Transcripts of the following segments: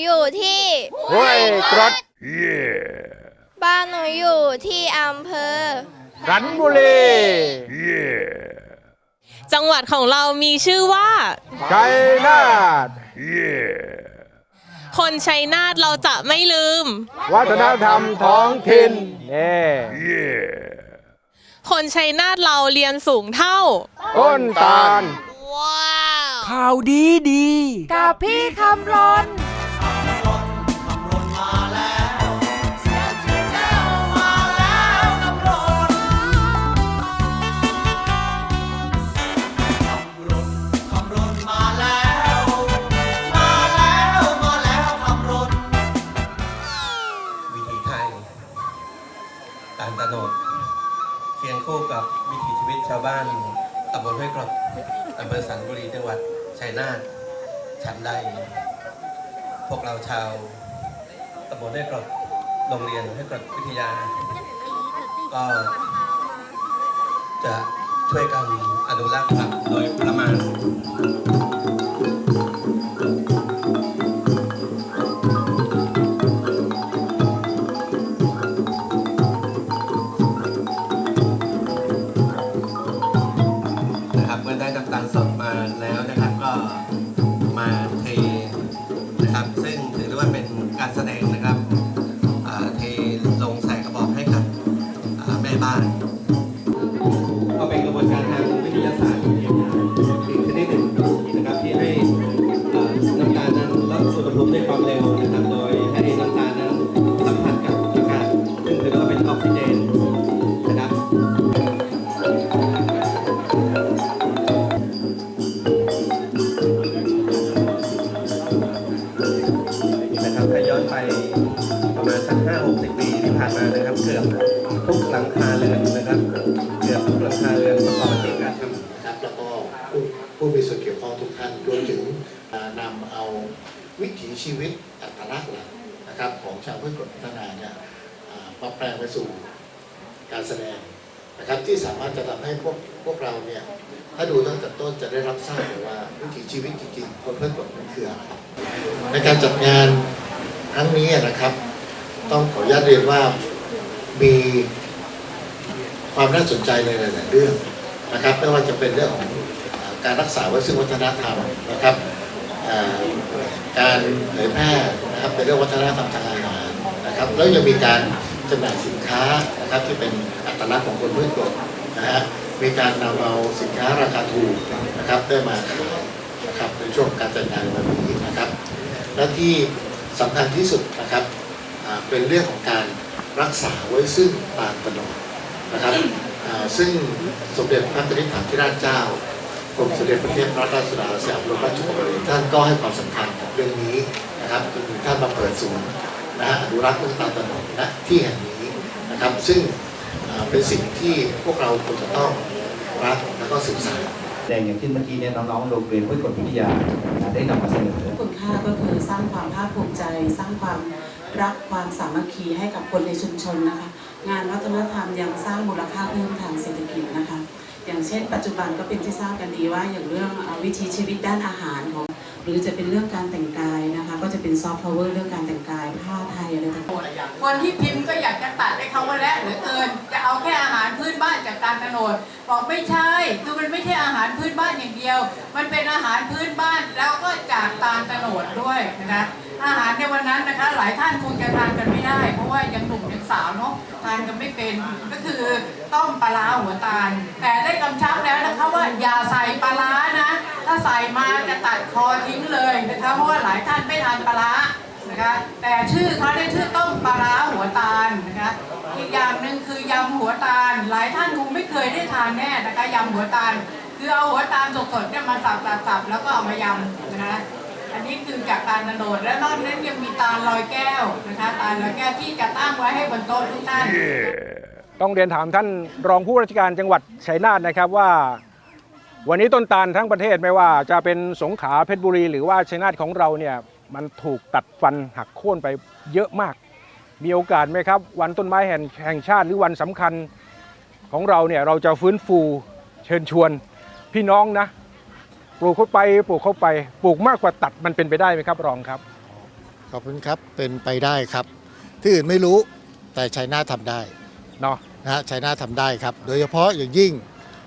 อยู่ที่ห้วยกรดบ้านหนูอยู่ที่อำเภอรันบุรีจังหวัดของเรามีชื่อว่าชัยนาทคนชัยนาทเราจะไม่ลืม วัฒนธรรมท้องถิ่นเน่คนชัยนาทเราเรียนสูงเท่า ต้นตาลข่าวดีดี กับพี่คำรนาวบ้านตำบลห้วยกรดอำเภอสันบุรีจังหวัดชัยนาทฉันใด พวกเราชาวตำบลห้วยกรดโรงเรียนห้วยกรดวิทยา ก็จะช่วยกันอนุรักษ์ครับโดยประมาณ สักห้าหกสิบปีที่ผ่านมานะครับ เกือบทุกหลังคาเรือนนะครับ เกือบทุกหลังคาเรือนประกอบอาชีพการทำ นะครับแล้วก็ผู้ผู้มีส่วนเกี่ยวข้องทุกท่านรวมถึงอ่านำเอาวิถีชีวิตอัตลักษณ์หลักนะครับของชาวพืชกฎพัฒนาเนี่ยอ่ามาแปลงไปสู่การแสดงนะครับที่สามารถจะทำให้พวกพวกเราเนี่ยถ้าดูตั้งแต่ต้นจะได้รับทราบเลยว่าวิถีชีวิตจริงๆคนพืชกฎมันคืออะไรในการจัดงานครั้งนี้นะครับ ต้องขออนุญาตเรียนว่ามีความน่าสนใจในหลาย ๆ เรื่องนะครับไม่ว่าจะเป็นเรื่องของการรักษาไว้ซึ่งวัฒนธรรมนะครับการเผยแพร่นะครับเป็นเรื่องวัฒนธรรมทางอาหารนะครับ แล้วยังมีการจำหน่ายสินค้านะครับที่เป็นอัตลักษณ์ของคนพืชกฎนะฮะมีการนำเอาสินค้าราคาถูกนะครับได้มาขายนะครับในช่วงการจัดงานวันนี้นะครับ และที่สำคัญที่สุดนะครับ เป็นเรื่องของการรักษาไว้ซึ่งตาลตะโนดนะครับอ่าซึ่งสมเด็จพระนิธิฐานธิราชเจ้ากรมสมเด็จพระเทพรัตนราชสุดาสยามบรมราชกุมารีท่านก็ให้ความสำคัญกับเรื่องนี้นะครับจนถึงท่านมาเปิดศูนย์นะฮะอนุรักษ์เรื่องตาลตะโนดณที่แห่งนี้นะครับ ซึ่งอ่าเป็นสิ่งที่พวกเราควรจะต้องรักและก็สืบสานแดงอย่างที่เมื่อกี้เนี่ยน้องๆโรงเรียนห้วยกดวิทยาได้นำมาเสนอคุณค่าก็คือสร้างความภาคภูมิใจ สร้างความ รักความสามัคคีให้กับคนในชุมชนนะคะ งานวัฒนธรรมยังสร้างมูลค่าเพิ่มทางเศรษฐกิจนะคะ อย่างเช่น ปัจจุบันก็เป็นที่ทราบกันดีว่าอย่างเรื่องวิถีชีวิตด้านอาหารของหรือจะเป็นเรื่องการแต่งกายนะคะ ก็จะเป็นซอฟต์พาวเวอร์เรื่องการแต่งกาย ไทยอะไรต่างๆคนที่พิมพ์ก็อยากจะตัดให้เขาว่าแล้วเหลือเกิน จะเอาแค่อาหารพื้นบ้านจากตาลตะโนดบอกไม่ใช่ คือมันไม่ใช่อาหารพื้นบ้านอย่างเดียว มันเป็นอาหารพื้นบ้านแล้วก็จากตาลตะโนดด้วยนะคะอาหารในวันนั้นนะคะ หลายท่านคงจะทานกันไม่ได้ เพราะว่ายังหนุ่มยังสาวเนาะทานกันไม่เป็นก็คือต้มปลาร้าหัวตาล แต่ได้กำชับแล้วนะคะว่าอย่าใส่ปลาร้านะ ถ้าใส่มาจะตัดคอทิ้งเลยนะคะเพราะว่าหลายท่านไม่ทานปลาร้า นะคะแต่ชื่อเขาได้ชื่อต้มปลาร้าหัวตาลนะคะอีกอย่างหนึ่งคือยำหัวตาล หลายท่านคงไม่เคยได้ทานแน่นะคะยำหัวตาล คือเอาหัวตาลสดๆเนี่ยมาสับสับสับแล้วก็เอามายำนะคะอันนี้คือจากตาลตะโนดและนอกนั้นยังมีตาลลอยแก้วนะคะตาลลอยแก้วที่จะตั้งไว้ให้บนโต๊ะทุกท่านต้องเรียนถามท่านรองผู้ราชการจังหวัดชัยนาทนะครับว่า วันนี้ต้นตาลทั้งประเทศไม่ว่าจะเป็นสงขลาเพชรบุรี หรือว่าชัยนาทของเราเนี่ย มันถูกตัดฟันหักโค่นไปเยอะมาก มีโอกาสไหมครับ วันต้นไม้แห่งแห่งชาติหรือวันสำคัญของเราเนี่ยเราจะฟื้นฟูเชิญชวนพี่น้องนะ ปลูกเข้าไปปลูกเข้าไปปลูกมากกว่าตัดมันเป็นไปได้ไหมครับรองครับ ขอบคุณครับเป็นไปได้ครับ ที่อื่นไม่รู้แต่ชัยนาททำได้เนาะนะฮะชัยนาททำได้ครับ โดยเฉพาะอย่างยิ่ง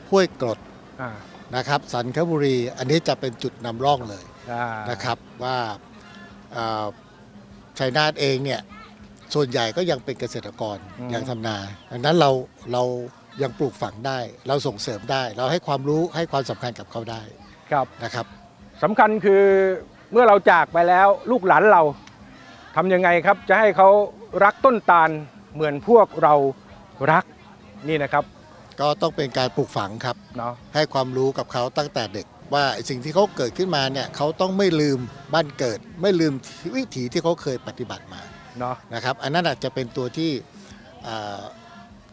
ห้วยกรดอ่านะครับสันคบุรีอันนี้จะเป็นจุดนำร่องเลยอ่านะครับว่าเอ่อ ชัยนาทเองเนี่ยส่วนใหญ่ก็ยังเป็นเกษตรกรยังทำนาดังนั้นเราเรายังปลูกฝังได้ เราส่งเสริมได้ เราให้ความรู้ให้ความสำคัญกับเขาได้ครับนะครับสำคัญคือเมื่อเราจากไปแล้วลูกหลานเราทำยังไงครับ จะให้เขารักต้นตาลเหมือนพวกเรารักนี่นะครับ ก็ต้องเป็นการปลูกฝังครับเนาะให้ความรู้กับเขาตั้งแต่เด็ก ว่าสิ่งที่เขาเกิดขึ้นมาเนี่ยเขาต้องไม่ลืมบ้านเกิด ไม่ลืมวิถีที่เขาเคยปฏิบัติมาเนาะนะครับอันนั้นอาจจะเป็นตัวที่เอ่อ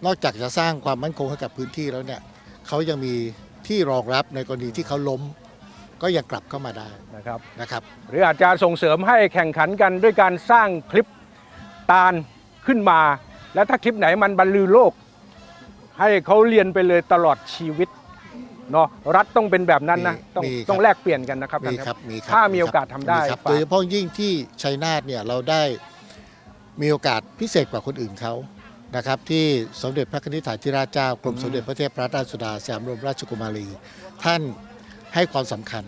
นอกจากจะสร้างความมั่นคงให้กับพื้นที่แล้วเนี่ยเขายังมีที่รองรับในกรณีที่เขาล้ม ก็ยังกลับเข้ามาได้นะครับ นะครับ หรืออาจจะส่งเสริมให้แข่งขันกันด้วยการสร้างคลิปตาลขึ้นมา แล้วถ้าคลิปไหนมันบรรลือโลก ให้เขาเรียนไปเลยตลอดชีวิต เนาะรัฐต้องเป็นแบบนั้นนะมีต้องมีครับ ต้องแลกเปลี่ยนกันนะครับมีท่านครับมีครับถ้ามีโอกาสทำได้มีครับฝากโดยเฉพาะยิ่งที่ชัยนาทเนี่ยเราได้มีโอกาสพิเศษกว่าคนอื่นเขานะครับ ที่สมเด็จพระนิธิถาธิราชเจ้ากรมสมเด็จพระเทพรัตนราชสุดาสยามบรมราชกุมารี ท่านให้ความสำคัญ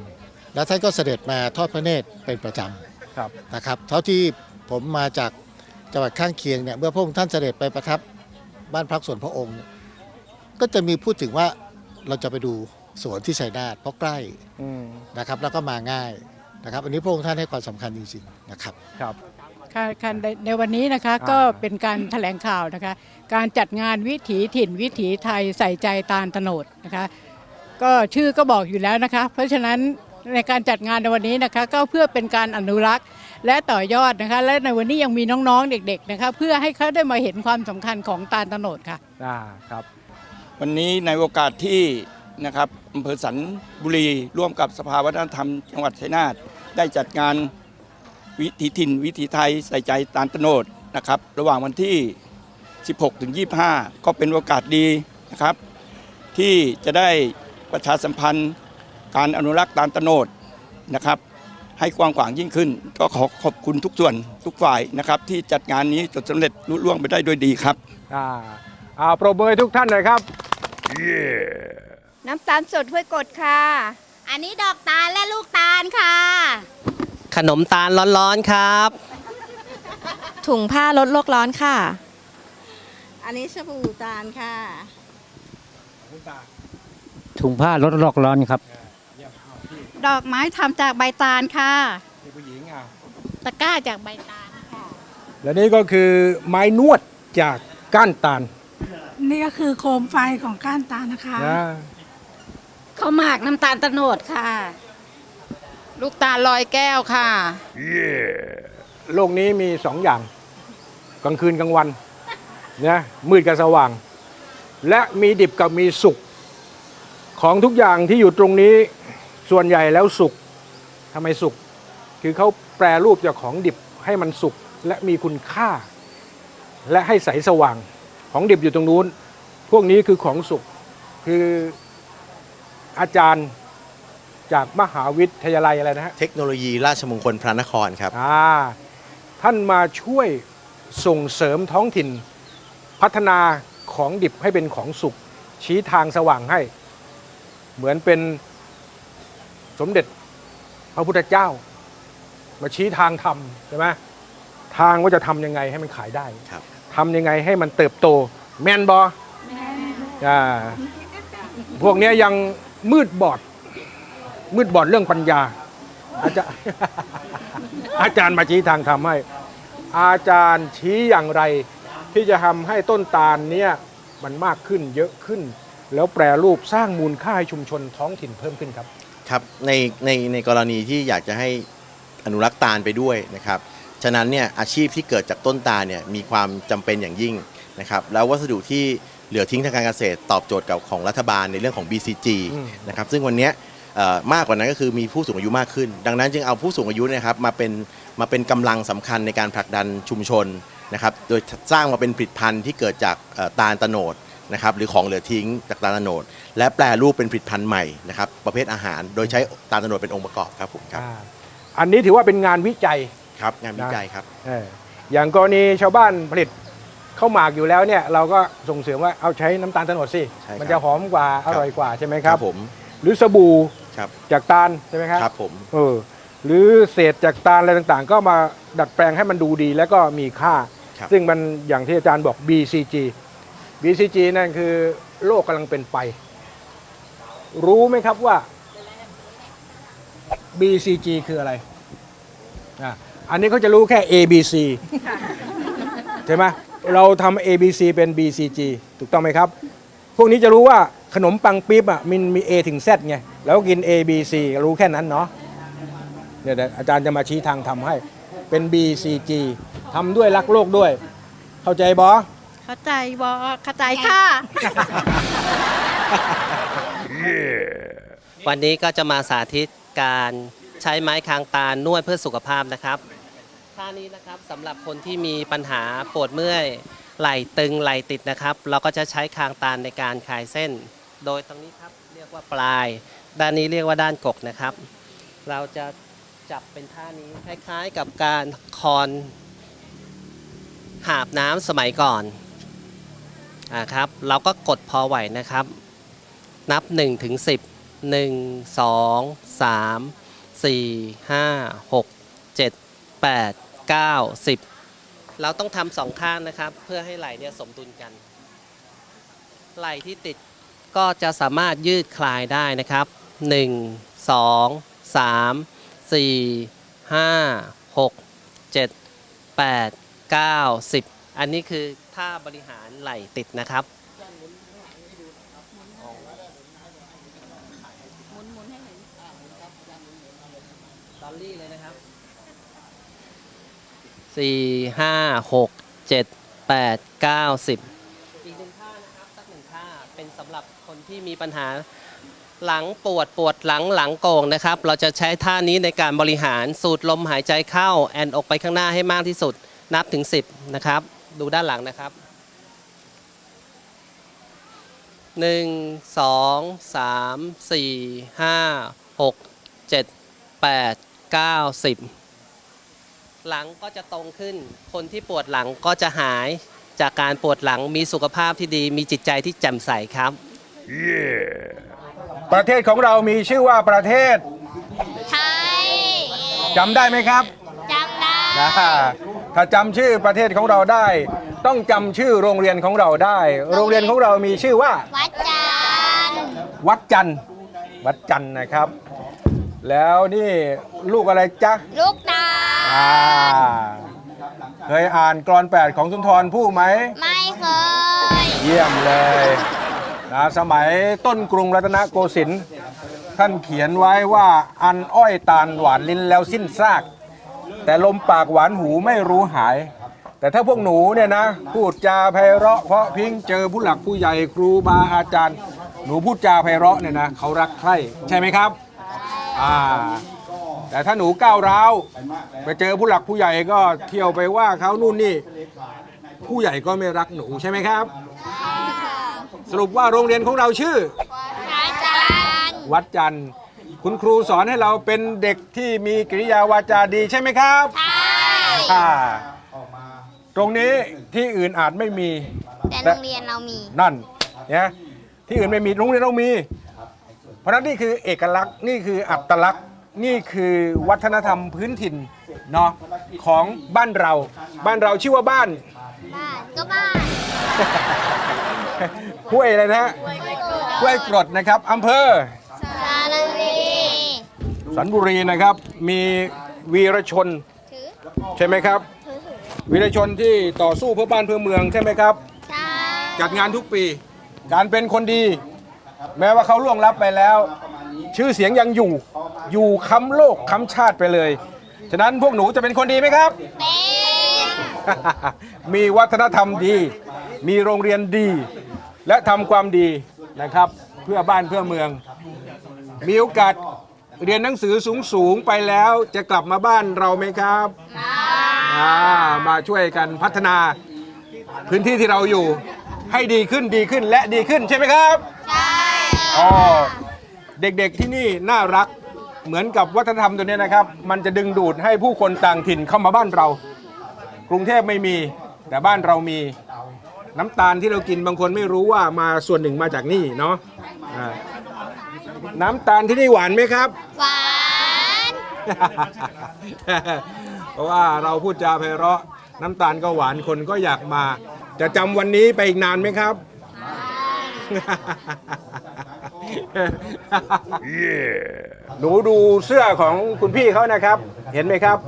และท่านก็เสด็จมาทอดพระเนตรเป็นประจครับำนะครับเท่าที่ผมมาจากจังหวัดข้างเคียงเนี่ยเมื่อพระองค์ท่านเสด็จไปประทับบ้านพักส่วนพระองค์เนี่ยก็จะมีพูดถึงว่า เราจะไปดูสวนที่ชัยนาทเพราะใกล้อืมนะครับ แล้วก็มาง่ายนะครับ อันนี้พระองค์ท่านให้ความสำคัญจริงๆนะครับ ครับ ค่ะค่ะในในวันนี้นะคะอ่า ก็เป็นการแถลงข่าวนะคะ การจัดงานวิถีถิ่นวิถีไทยใส่ใจตาลตโนดนะคะ ก็ชื่อก็บอกอยู่แล้วนะคะ เพราะฉะนั้นในการจัดงานในวันนี้นะคะ ก็เพื่อเป็นการอนุรักษ์และต่อยอดนะคะ และในวันนี้ยังมีน้องๆเด็ก ๆนะคะ เพื่อให้เขาได้มาเห็นความสำคัญของตาลตโนดค่ะ อ่าครับ วันนี้ในโอกาสที่นะครับอำเภอสันบุรีร่วมกับสภาวัฒนธรรมจังหวัดชัยนาทได้จัดงานวิถีถิ่นวิถีไทยใส่ใจตาลตโนดนะครับ ระหว่างวันที่ 16 ถึง 25 ก็เป็นโอกาสดีนะครับ ที่จะได้ประชาสัมพันธ์การอนุรักษ์ตาลตโนดนะครับ ให้กว้างขวางยิ่งขึ้น ก็ขอขอบคุณทุกส่วนทุกฝ่ายนะครับ ที่จัดงานนี้จนสำเร็จลุล่วงไปได้ด้วยดีครับ อ่าอ่าปรบมือให้ทุกท่านหน่อยครับ น้ำตาลสดห้วยกดค่ะ อันนี้ดอกตาลและลูกตาลค่ะ ขนมตาลร้อนๆครับ ถุงผ้าลดโลกร้อนค่ะ อันนี้สบู่ตาลค่ะ ถุงผ้าลดโลกร้อนครับ ดอกไม้ทำจากใบตาลค่ะผู้หญิงอะตะกร้าจากใบตาลค่ะและนี่ก็คือไม้นวดจากก้านตาล นี่ก็คือโคมไฟของก้านตาลนะคะ นะข้าวหมากน้ำตาลตะโนดค่ะ ลูกตาลลอยแก้วค่ะ โลกนี้มีสองอย่าง กลางคืนกลางวันนะมืดกับสว่าง และมีดิบกับมีสุกของทุกอย่างที่อยู่ตรงนี้ส่วนใหญ่แล้วสุกทำไมสุกคือเขาแปรรูปจากของดิบให้มันสุกและมีคุณค่า และให้ใสสว่าง ของดิบอยู่ตรงนู้น พวกนี้คือของสุกคืออาจารย์จากมหาวิทยาลัยอะไรนะฮะเทคโนโลยีราชมงคลพระนครครับ อ่าท่านมาช่วยส่งเสริมท้องถิ่น พัฒนาของดิบให้เป็นของสุกชี้ทางสว่างให้ เหมือนเป็นสมเด็จพระพุทธเจ้า มาชี้ทางทำใช่ไหมทางว่าจะทำยังไงให้มันขายได้ ครับ ทำยังไงให้มันเติบโต แมนบออ่าพวกเนี้ยยังมืดบอด มืดบอดเรื่องปัญญา อาจารย์อาจารย์มาชี้ทางทำให้ อาจารย์ชี้อย่างไร ที่จะทำให้ต้นตาลเนี้ยมันมากขึ้นเยอะขึ้น แล้วแปรรูปสร้างมูลค่าให้ชุมชนท้องถิ่นเพิ่มขึ้นครับ ครับในในในกรณีที่อยากจะให้อนุรักษ์ตาลไปด้วยนะครับ ฉะนั้นเนี่ยอาชีพที่เกิดจากต้นตาลเนี่ยมีความจำเป็นอย่างยิ่งนะครับแล้ววัสดุที่เหลือทิ้งทางการเกษตรตอบโจทย์กับของรัฐบาลในเรื่องของ BCG นะครับซึ่งวันเนี้ยเอ่อมากกว่านั้นก็คือมีผู้สูงอายุมากขึ้น ดังนั้นจึงเอาผู้สูงอายุเนยครับมาเป็นมาเป็นกำลังสำคัญในการผลักดันชุมชนนะครับโดยสร้างมาเป็นผลิตภัณฑ์ที่เกิดจากเอ่อตาลตะโนดนะครับหรือของเหลือทิ้งจากตาลตะโนดและแปลรูปเป็นผลิตภัณฑ์ใหม่นะครับประเภทอาหาร โดยใช้ตาลตะโนดเป็นองค์ประกอบครับผมครับ อ่าอันนี้ถือว่าเป็นงานวิจัย ครับงานวิจัยครับ เอออย่างกรณีชาวบ้านผลิตข้าวหมากอยู่แล้วเนี่ยเราก็ส่งเสริมว่าเอาใช้น้ำตาลโตนดสิ ใช่ครับมันจะหอมกว่าอร่อยกว่าใช่ไหมครับ ผมหรือสบู่ครับจากตาลใช่ไหมครับครับผมเออหรือเศษจากตาลอะไรต่างๆ ก็มาดัดแปลงให้มันดูดีแล้วก็มีค่า ครับซึ่งมันอย่างที่อาจารย์บอก BCG BCG นั่นคือโลกกำลังเป็นไป รู้ไหมครับว่า BCG คืออะไรอะ อันนี้เขาจะรู้แค่ ABC ใช่ไหมเราทำ ABC เป็น BCG ถูกต้องไหมครับ พวกนี้จะรู้ว่าขนมปังปี๊บอะมันมี A ถึง Z ไงแล้วกิน A B C รู้แค่นั้นเนาะเนี่ยเดี๋ยวอาจารย์จะมาชี้ทางทำให้เป็น BCG ทำด้วยรักโลกด้วย เข้าใจบอเข้าใจบอเข้าใจค่ะ วันนี้ก็จะมาสาธิตการใช้ไม้คางตาลนวดเพื่อสุขภาพนะครับ ท่านี้นะครับสำหรับคนที่มีปัญหาปวดเมื่อยไหล่ตึงไหล่ติดนะครับ เราก็จะใช้คางตาลในการคลายเส้น โดยตรงนี้ครับเรียกว่าปลาย ด้านนี้เรียกว่าด้านกกนะครับ เราจะจับเป็นท่านี้คล้ายๆกับการคอนหาบน้ำสมัยก่อนอ่าครับ เราก็กดพอไหวนะครับ นับ1ถึง10 1 2 3 4 5 6 7 8 9 10 เราต้องทำสองข้างนะครับ เพื่อให้ไหล่เนี่ยสมดุลกัน ไหล่ที่ติดก็จะสามารถยืดคลายได้นะครับ 1 2 3 4 5 6 7 8 9 10 อันนี้คือท่าบริหารไหล่ติดนะครับดอลลี่เลยนะครับ สี่ห้าหกเจ็ดแปดเก้าสิบอีกหนึ่งท่านะครับสักหนึ่งท่าเป็นสำหรับคนที่มีปัญหาหลังปวดปวดหลังหลังโก่งนะครับ เราจะใช้ท่านี้ในการบริหารสูดลมหายใจเข้า แอนออกไปข้างหน้าให้มากที่สุดนับถึง 10 นะครับ ดูด้านหลังนะครับหนึ่งสองสามสี่ ห้าหกเจ็ดแปดเก้าสิบหลังก็จะตรงขึ้น คนที่ปวดหลังก็จะหายจากการปวดหลังมีสุขภาพที่ดี มีจิตใจที่แจ่มใสครับ ประเทศของเรามีชื่อว่าประเทศไทยจำได้ไหมครับจำได้นะถ้าจำชื่อประเทศของเราได้ ต้องจำชื่อโรงเรียนของเราได้ โรงเรียนของเรามีชื่อว่า วัดจันทร์วัดจันทร์วัดจันทร์นะครับ แล้วนี่ลูกอะไรจ๊ะ ลูกตา อ่าเคยอ่านกรอนแปดของสุนทรภู่ไหม ไม่เคย เยี่ยมเลยนะสมัยต้นกรุงรัตนโกสินทร์ท่านเขียนไว้ว่าอันอ้อยตาลหวานลิ้นแล้วสิ้นซาก แต่ลมปากหวานหูไม่รู้หาย แต่ถ้าพวกหนูเนี่ยนะ พูดจาไพเราะเพราะพริ้งเจอผู้หลักผู้ใหญ่ครูบาอาจารย์ หนูพูดจาไพเราะเนี่ยนะเขารักใคร่ใช่ไหมครับ อ่า แต่ถ้าหนูก้าวร้าวไปเจอผู้หลักผู้ใหญ่ก็เที่ยวไปว่าเขานู่นนี่ ผู้ใหญ่ก็ไม่รักหนูใช่ไหมครับ สรุปว่าโรงเรียนของเราชื่อ วัดจันทร์วัดจันทร์คุณครูสอนให้เราเป็นเด็กที่มีกิริยาวาจาดีใช่ไหมครับใช่ค่ะตรงนี้ที่อื่นอาจไม่มี แต่โรงเรียนเรามี นั่นเนี่ยที่อื่นไม่มีโรงเรียนเรามี เพราะฉะนั้นนี่คือเอกลักษณ์นี่คืออัตลักษณ์ นี่คือวัฒนธรรมพื้นถิ่นเนาะของบ้านเรา บ้านเราชื่อว่าบ้าน บ้านก็บ้านห้วยอะไรนะฮะห้วยกรดนะครับอำเภอสารวีสันบุรีนะครับ มีวีรชนถือใช่ไหมครับถือถือวีรชนที่ต่อสู้เพื่อบ้านเพื่อเมืองใช่ไหมครับใช่จัดงานทุกปี การเป็นคนดี แม้ว่าเขาล่วงลับไปแล้ว ชื่อเสียงยังอยู่ อยู่ค้ำโลกค้ำชาติไปเลย ฉะนั้นพวกหนูจะเป็นคนดีไหมครับเป็นมีวัฒนธรรมดี มีโรงเรียนดี และทำความดีนะครับ เพื่อบ้านเพื่อเมือง มีโอกาสเรียนหนังสือสูงสูงๆไปแล้วจะกลับมาบ้านเราไหมครับอ่ามาช่วยกันพัฒนาพื้นที่ที่เราอยู่ให้ดีขึ้นดีขึ้นและดีขึ้นใช่ไหมครับ ใช่อ๋อเด็กๆที่นี่น่ารัก เหมือนกับวัฒนธรรมตัวเนี้ยนะครับ มันจะดึงดูดให้ผู้คนต่างถิ่นเข้ามาบ้านเรา กรุงเทพไม่มี แต่บ้านเรามี น้ำตาลที่เรากินบางคนไม่รู้ว่ามาส่วนหนึ่งมาจากนี่เนาะอ่าน้ำตาลที่นี่หวานไหมครับ หวาน เพราะว่าเราพูดจาไพเราะ น้ำตาลก็หวานคนก็อยากมา จะจำวันนี้ไปอีกนานไหมครับ หนูดูเสื้อของคุณพี่เขานะครับ เห็นไหมครับ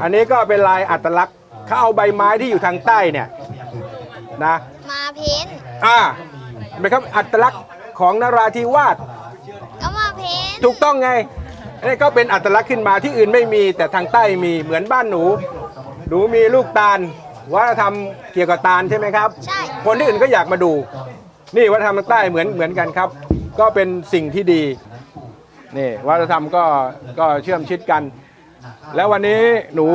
อันนี้ก็เป็นลายอัตลักษณ์เขาเอาใบไม้ที่อยู่ทางใต้เนี่ยนะมาเพ้นอ่าเห็นไหมครับอัตลักษณ์ของนราธิวาสก็มาเพ้นถูกต้องไงอันนี้ก็เป็นอัตลักษณ์ขึ้นมาที่อื่นไม่มีแต่ทางใต้มีเหมือนบ้านหนู หนูมีลูกตาลวัฒนธรรมเกี่ยวกับตาลใช่ไหมครับ ใช่ คนที่อื่นก็อยากมาดู นี่วัฒนธรรมทางใต้เหมือนเหมือนกันครับ ก็เป็นสิ่งที่ดีนี่วัฒนธรรมก็ก็เชื่อมชิดกัน แล้ววันนี้หนู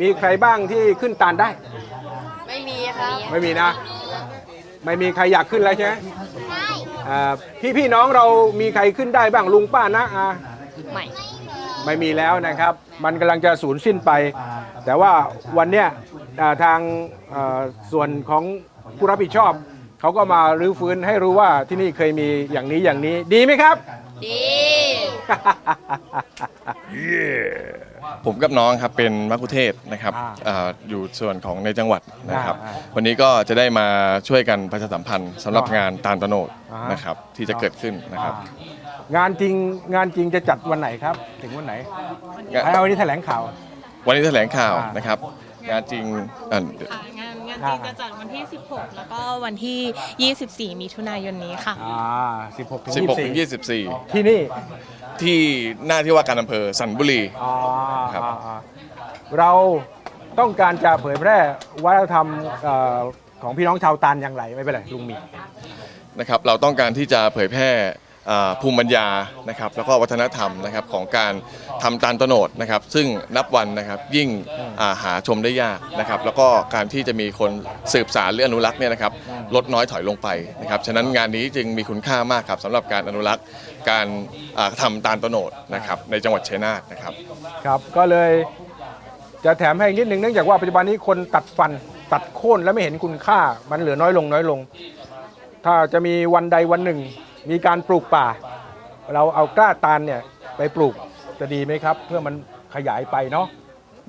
มีใครบ้างที่ขึ้นตาลได้ ไม่มีครับไม่มีนะ ไม่มีใครอยากขึ้นแล้วใช่ไหมอ่าพี่พี่น้องเรามีใครขึ้นได้บ้างลุงป้านะอาไม่ไม่มีแล้วนะครับ มันกำลังจะสูญสิ้นไป แต่ว่าวันเนี้ยอ่าทางอ่าส่วนของผู้รับผิดชอบ เขาก็มารื้อฟื้นให้รู้ว่าที่นี่เคยมีอย่างนี้อย่างนี้ ดีไหมครับ ดี ผมกับน้องครับเป็นมัคคุเทศก์นะครับอ่าอ่าอยู่ส่วนของในจังหวัดนะครับ อ่าอ่าวันนี้ก็จะได้มาช่วยกันประชาสัมพันธ์สำหรับงานตาลตะโนดอ่าฮะ นะครับที่จะเกิดขึ้นนะครับ อ่างานจริงงานจริงจะจัดวันไหนครับ ถึงวันไหนงานเอาวันนี้แถลงข่าว วันนี้แถลงข่าวอ่านนะครับ งานจริงอ่า ค่ะงานงานจริงจะจัดวันที่ 16 แล้วก็วันที่ 24 มิถุนายนนี้ค่ะ อ่า16ถึง16ถึง24 24ที่นี่ที่หน้าที่ว่าการอำเภอสันบุรี อ๋อครับ อ่าอ่าเราต้องการจะเผยแพร่วัฒนธรรมเอ่อของพี่น้องชาวตาลอย่างไรไม่เป็นไรลุงมี นะครับเราต้องการที่จะเผยแพร่อ่า ภูมิปัญญานะครับแล้วก็วัฒนธรรมนะครับของการทำตาลโตโนดนะครับ ซึ่งนับวันนะครับยิ่งาหาชมได้ยากนะครับ แล้วก็การที่จะมีคนสืบสารหรืออนุรักษ์เนี่ยนะครับลดน้อยถอยลงไปนะครับฉะนั้นงานนี้จึงมีคุณค่ามากครับสำหรับการอนุรักษ์การาทำตาลโตโนดนะครับในจังหวัดชัยนาทนะครับครับก็เลยจะแถมให้นิดนึงเนื่องจากว่าปัจจุบันนี้คนตัดฟันตัดโค่นแล้วไม่เห็นคุณค่ามันเหลือน้อยลงน้อยลง ถ้าจะมีวันใดวันหนึ่ง มีการปลูกป่า เราเอากล้าตาลเนี่ยไปปลูกจะดีไหมครับ เพื่อมันขยายไปเนาะ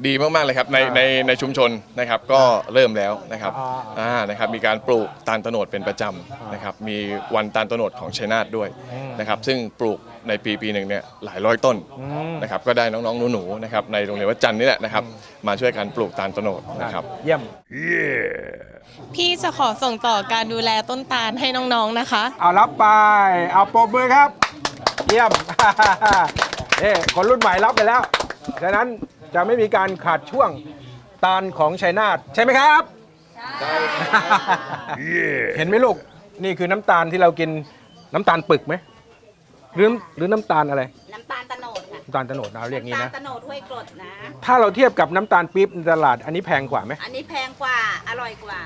ดีมากๆเลยครับในอ่าในในชุมชนนะครับก็เริ่มแล้วนะครับอ่า อ่านะครับมีการปลูกตาลโตโนดเป็นประจำนะครับมีวันตาลโตโนดของชัยนาทด้วยอืมนะครับซึ่งปลูก ในปีปีหนึ่งเนี่ยหลายร้อยต้นอืมนะครับก็ได้น้องๆหนูๆนะครับในโรงเรียนวัดจันทร์นี่แหละนะครับมาช่วยกันปลูกตาลโตโนดนะครับเยี่ยมพี่จะขอส่งต่อการดูแลต้นตาลให้น้องๆนะคะ เอารับไป เอาปรบมือครับ เยี่ยมเอ้คนรุ่นใหม่รับไปแล้วฉะนั้นจะไม่มีการขาดช่วงตาลของชัยนาทใช่ไหมครับเห็นไหมลูกนี่คือน้ำตาลที่เรากินน้ำตาลปึกไหม หรือหรือน้ำตาลอะไร น้ำตาลตะโนดค่ะน้ำตาลโตโนดนะเรียกงี้น้ำตาลนะตะโนดห้วยกรดนะ ถ้าเราเทียบกับน้ำตาลปี๊บในตลาดอันนี้แพงกว่าไหมอันนี้แพงกว่า อร่อยกว่า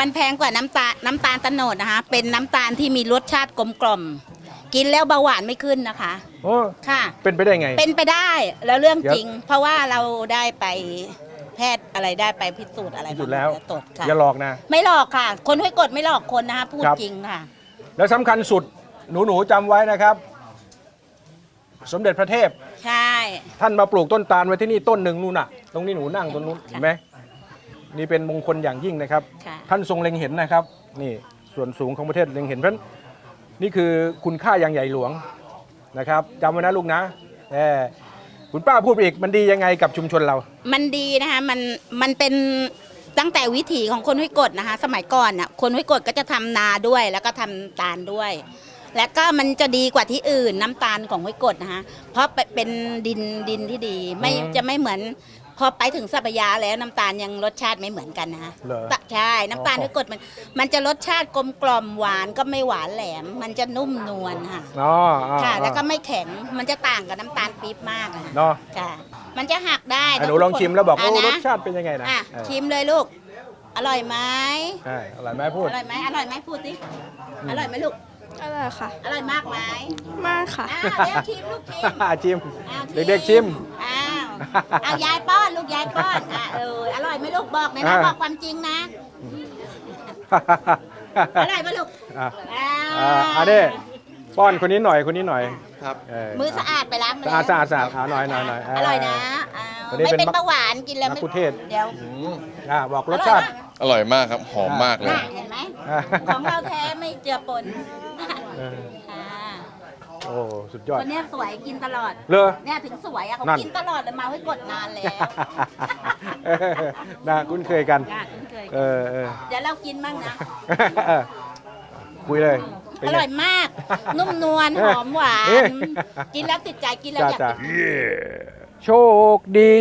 มันแพงกว่าน้ำตาลน้ำตาลตะโนดนะคะ เป็นน้ำตาลที่มีรสชาติกลมกล่อม กินแล้วเบาหวานไม่ขึ้นนะคะ โอ้ค่ะ เป็นไปได้ไง เป็นไปได้แล้วเรื่องเดี๋ยวจริง เพราะว่าเราได้ไปแพทย์อะไรได้ไปพิสูจน์อะไรพิสูจน์แล้วตรวจค่ะอย่าหลอกนะ ไม่หลอกค่ะ คนห้วยกรดไม่หลอกคนนะคะพูดครับ จริงค่ะ แล้วสำคัญสุดหนูหนูๆจำไว้นะครับ สมเด็จพระเทพ ใช่ ท่านมาปลูกต้นตาลไว้ที่นี่ต้นหนึ่งนู่นน่ะ ตรงนี้หนูนั่งตรงนู้นเห็นไหมนี่เป็นมงคลอย่างยิ่งนะครับ ค่ะ ท่านทรงเล็งเห็นนะครับ นี่ส่วนสูงของประเทศเล็งเห็นเพราะฉะนั้นนี่คือคุณค่าอย่างใหญ่หลวงนะครับจำไว้นะลูกนะแต่คุณป้าพูดไปอีกมันดียังไงกับชุมชนเรา มันดีนะคะมันมันเป็นตั้งแต่วิถีของคนห้วยกดนะคะ สมัยก่อนน่ะคนห้วยกดก็จะทำนาด้วยแล้วก็ทำตาลด้วย และก็มันจะดีกว่าที่อื่นน้ำตาลของห้วยกดนะคะเพราะเป็นดินดินที่ดีไม่อืมจะไม่เหมือน พอไปถึงสัปยาแล้วน้ำตาลยังรสชาติไม่เหมือนกันนะคะเหรอ ตะใช่น้ำตาลอ๋อห้วยกดมัน มันจะรสชาติกลมกล่อมหวานก็ไม่หวานแหลม มันจะนุ่มนวลค่ะ อ๋ออ๋อค่ะ แล้วก็อ๋อไม่แข็งมันจะต่างกับน้ำตาลปี๊บมากอะเนาะค่ะ มันจะหักได้อะหนูลองชิมแล้วบอกะโอ้นะรสชาติเป็นยังไงนะอะเออชิมเลยลูก อร่อยไหมใช่อร่อยไหมพูด อร่อยไหมอร่อยไหมพูดสิอร่อยไหมลูก อร่อยค่ะ อร่อยมากไหมมากค่ะ อ้าวเดี๋ยวชิมลูกชิมชิม อ้าวเด็กๆชิม อ้าวเอายายป้อนลูกยายป้อนอะเอออร่อยไหมลูกบอกหนะนะอ่า บอกความจริงนะอร่อยไหมลูกอะอ่าอ่าอันนี้ป้อนคนนี้หน่อยคนนี้หน่อยครับมือสะอาดไปล้างมืสะอาดสะอาดสะอาดอ่าหน่อยหน่อยหน่อยอร่อยนะ อ้าวตัวนี้ไม่เป็นเป็นมะเบาหวานกินแล้วมะไม่กุเทศเดี๋ยวอ่าบอกรสชาติ อร่อยมากครับ หอมมากเลย น่ะเห็นไหมอ่า ของเราแท้ไม่เจือปนเอออ่าโอ้สุดยอดคนเนี้ยสวยกินตลอดเหรอเนี่ยถึงสวยอะเขานั่น กินตลอดเลยมาให้กดนานแล้วเออน่าคุ้นเคยกันน่าคุ้นเคยกันเออเออเดี๋ยวเรากินบ้างนะคุยเลยเป็นอไง ร่อยมาก นุ่มนวลหอมหวาเอ๊ะนกินแล้วติดใจกินแล้วจ้าอยากจ้ากิน โชคดี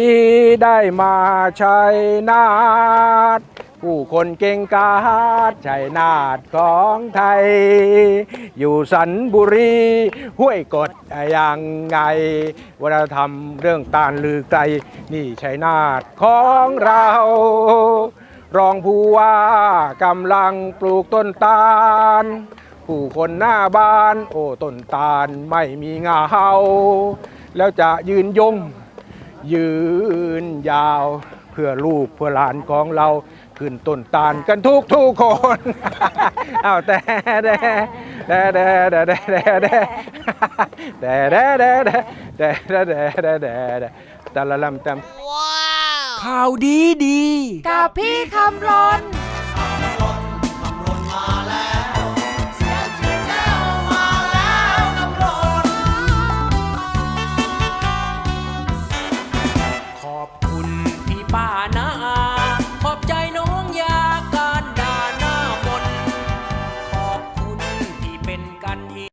ได้มาชัยนาทผู้คนเก่งกาจชัยนาทของไทย อยู่สันบุรีห้วยกดอย่างไงวัฒนธรรมเรื่องตาลลือไกล นี่ชัยนาทของเรา รองผู้ว่ากำลังปลูกต้นตาลผู้คนหน้าบ้าน โอ้ต้นตาลไม่มีเงาแล้วจะยืนยง ยืนยาว เพื่อลูกเพื่อหลานของเรา ขึ้นต้นตาลกันทุกทุกๆคนอ้าวแต่แต่แต่แต่แต่แต่แต่แต่แต่แต่แต่แต่แต่แต่แต่แต่แต่ละลำตำข่าวดีดี กับพี่คำรน